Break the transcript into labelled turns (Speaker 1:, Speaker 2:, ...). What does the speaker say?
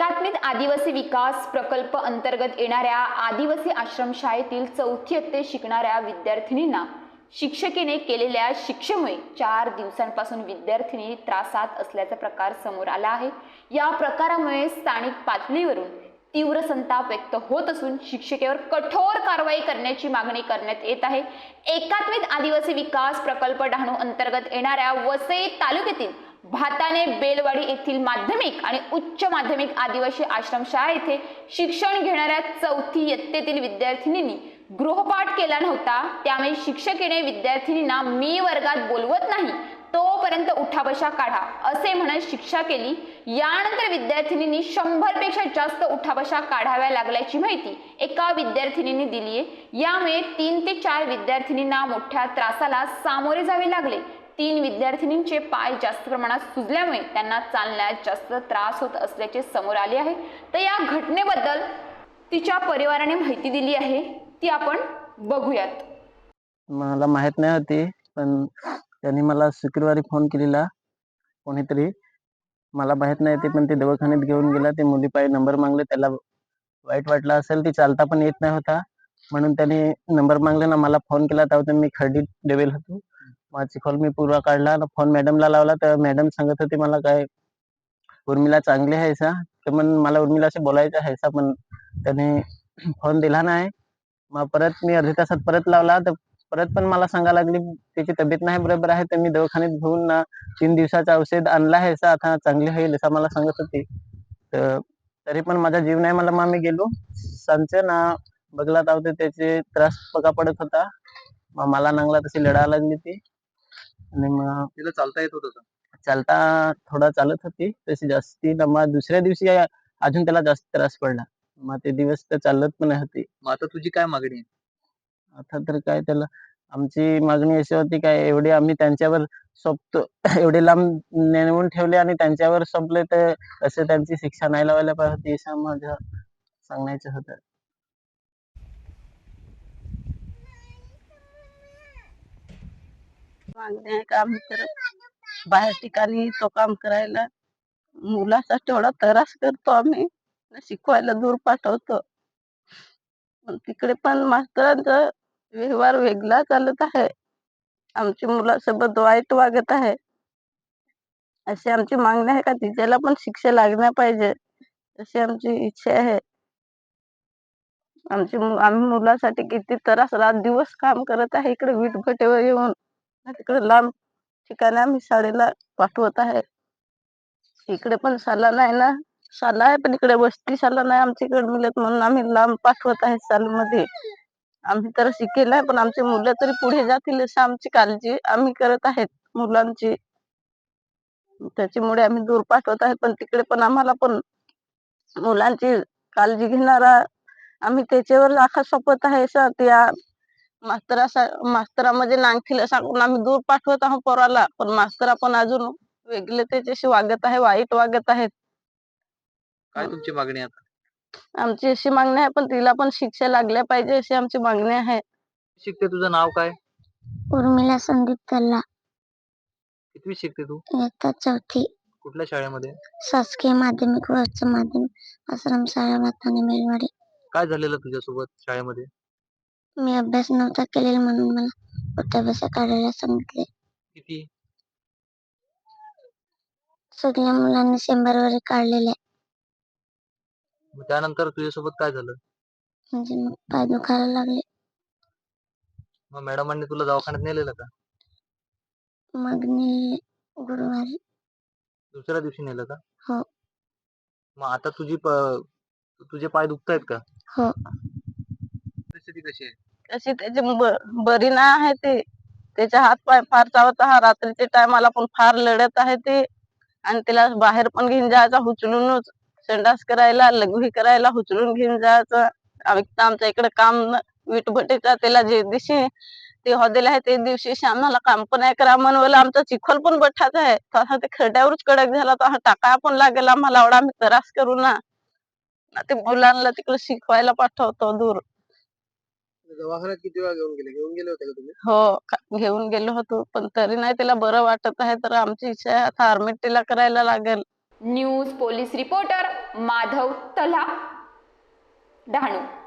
Speaker 1: एकात्मिक आदिवासी विकास प्रकल्प अंतर्गत येणाऱ्या आदिवासी आश्रमशाळेतील चौथी इयत्तेत शिकणाऱ्या विद्यार्थिनींना शिक्षकेने केलेल्या शिक्षेमुळे चार दिवसांपासून विद्यार्थिनी त्रासात असल्याचा प्रकार समोर आला आहे. या प्रकारामुळे स्थानिक पातळीवरून तीव्र संताप व्यक्त होत असून शिक्षकेवर कठोर कारवाई करण्याची मागणी करण्यात येत आहे. एकात्मिक आदिवासी विकास प्रकल्प डहाणू अंतर्गत येणाऱ्या वसई तालुक्यातील भाताने बेलवाडी येथील माध्यमिक आणि उच्च माध्यमिक आदिवासी आश्रमशाळा येथे शिक्षण घेणाऱ्या चौथी इयत्तेतील विद्यार्थिनींनी गृहपाठ केला नव्हता. त्यामुळे शिक्षकेने विद्यार्थिनींना मी वर्गात बोलवत नाही तोपर्यंत उठाबशा काढा असे म्हणत शिक्षा केली. यानंतर विद्यार्थिनींनी शंभरपेक्षा जास्त उठाबशा काढाव्या लागल्याची माहिती एका विद्यार्थिनींनी दिली आहे यामुळे तीन ते चार विद्यार्थिनींना मोठ्या त्रासाला सामोरे जावे लागले. तीन विद्यार्थिनींचे पाय जास्त प्रमाणात सुजल्यामुळे त्यांना चालण्यात जास्त त्रास होत असल्याचे समोर आले आहे. तर या घटनेबद्दल तिच्या परिवाराने माहिती दिली आहे. ती आपण बघूयात.
Speaker 2: मला माहीत नाही होती पण त्यांनी मला शुक्रवारी फोन केलेला. कोणीतरी मला माहीत नाही ते पण ते दवाखान्यात घेऊन गेला. ते मुली पाय नंबर मागले त्याला वाईट वाटलं असेल ती चालता पण येत नाही होता. म्हणून त्याने नंबर मागले ना मला फोन केला. तेव्हा मी खर्डीत डेवेल होतो. माझी कॉल मी पूर्ण काढला फोन मॅडमला लावला. तर मॅडम सांगत होती मला काय उर्मिला चांगली आहे सा तर मग मला उर्मिलाशी बोलायचं आहे सा पण त्याने फोन दिला नाही. मग परत मी अर्ध्या तासात परत लावला. तर परत पण मला सांगा लागली त्याची तब्येत नाही बरोबर आहे तर मी दवाखान्यात घेऊन ना तीन दिवसाचं औषध आणलं आहे सा आता चांगली होईल असं मला सांगत होती. तर तरी पण माझा जीव नाही मला मग मी गेलो. सांगते ना बघला तर त्याचे त्रास पका पडत होता. मग मला नांगला तशी लढा लागली ती. आणि मग
Speaker 3: तिला चालता येत होतं का?
Speaker 2: चालता थोडा चालत होती. तशी जास्ती ना मग दुसऱ्या दिवशी अजून त्याला जास्त त्रास पडला. मग ते दिवस तर चालत पण होती.
Speaker 3: मग आता तुझी काय मागणी आहे?
Speaker 2: आता तर काय त्याला आमची मागणी अशी होती काय एवढे आम्ही त्यांच्यावर सोपतो. एवढे लांब नेऊन ठेवले आणि त्यांच्यावर संपले तर असं त्यांची शिक्षा नाही लावायला पाहिजे होती असं माझं सांगायचं होतं.
Speaker 4: मागणी आहे काम करत. बाहेर ठिकाणी तो काम करायला मुलासाठी एवढा त्रास करतो आम्ही. शिकवायला दूर पाठवतो. तिकडे पण मास्तरांचा व्यवहार वेगळा चालत आहे. आमची मुलासोबत वाईट वागत आहे. अशी आमची मागणी आहे का? तिच्याला पण शिक्षा लागल्या पाहिजे. अशी आमची इच्छा आहे. आमची आम्ही मुलासाठी किती त्रास रात दिवस काम करत आहे. इकडे विटभटेवर येऊन तिकडे लांब ठिकाणी आम्ही शाळेला पाठवत आहे. इकडे पण शाला नाही ना? शाला आहे पण इकडे वस्ती शाला नाही आमच्या इकडे मिळत म्हणून आम्ही लांब पाठवत आहे शाळेमध्ये. आम्ही तर शिकेल आहे पण आमची मुलं तरी पुढे जातील अशी आमची काळजी आम्ही करत आहेत मुलांची. त्याच्यामुळे आम्ही दूर पाठवत आहे पण तिकडे पण आम्हाला पण मुलांची काळजी घेणारा आम्ही त्याच्यावर आखा सोपत आहे असं त्या मास्तरा मास्तरामध्ये नांगठीला सांगून आम्ही दूर पाठवत आहोत पोराला. पण मास्तरा पण अजून वेगळे त्याच्याशी वागत आहे वाईट वागत आहेत.
Speaker 3: काय तुमची मागणी आहे आता?
Speaker 4: आमची अशी मागणी आहे पण तिला पण शिक्षा लागल्या पाहिजे अशी आमची मागणी आहे.
Speaker 3: शिकते तुझं नाव काय?
Speaker 5: उर्मिला संदीप तल्ला
Speaker 3: कितवी शिकते तू?
Speaker 5: इयत्ता चौथी.
Speaker 3: कुठल्या शाळेमध्ये?
Speaker 5: शासकीय माध्यमिक व उच्च माध्यमिक आश्रम शाळा भाताने मेलवाडी.
Speaker 3: काय झालेलं तुझ्यासोबत शाळेमध्ये?
Speaker 5: मी अभ्यास नव्हता केलेला म्हणून मला उठाबसा काढायला सांगितले
Speaker 3: किती
Speaker 5: सगळ्या मुलांनी शंभरवर काढलेले
Speaker 3: मग त्यानंतर तुझ्यासोबत काय झालं
Speaker 5: म्हणजे मग पाय दुखायला लागले
Speaker 3: मग मॅडमांनी तुला दवाखान्यात नेलेलं का
Speaker 5: मग मी गुरुवारी
Speaker 3: दुसऱ्या दिवशी नेलं का
Speaker 5: हो.
Speaker 3: मग आता तुझी प- तुझे पाय दुखतायत का
Speaker 5: हो.
Speaker 3: परिस्थिती कशी आहे.
Speaker 4: तशी त्याची ब- बरी नाही आहे ते. त्याचा हात पाय फार चावत हा रात्रीच्या टायमाला पण फार लढत आहे ते. आणि त्याला बाहेर पण घेऊन जायचा उचलूनच संडास करायला लघवी करायला उचलून घेऊन जायचं. आम्ही तर आमच्या इकडे काम न- विटभटेचा त्याला जे दिवशी ते हॉदेल आहे ते दिवशी आम्हाला काम पण नाही करा म्हणून आमचा चिखल पण बठाचा आहे. ते खड्ड्यावरच कडक झाला तर टाकाय पण लागेल आम्हाला. एवढा आम्ही त्रास करू ना. ना ते मुलांना तिकडे शिकवायला पाठवतो दूर.
Speaker 3: दवाखान्यात किती वेळा घेऊन गेले? घेऊन गेले होते का तुम्ही?
Speaker 4: हो का- घेऊन गेलो होतो. पण तरी नाही त्याला बरं वाटत आहे तर आमची इच्छा आहे आता आर्मिटीला करायला लागेल.
Speaker 1: News police reporter Madhav Talha Dahanu.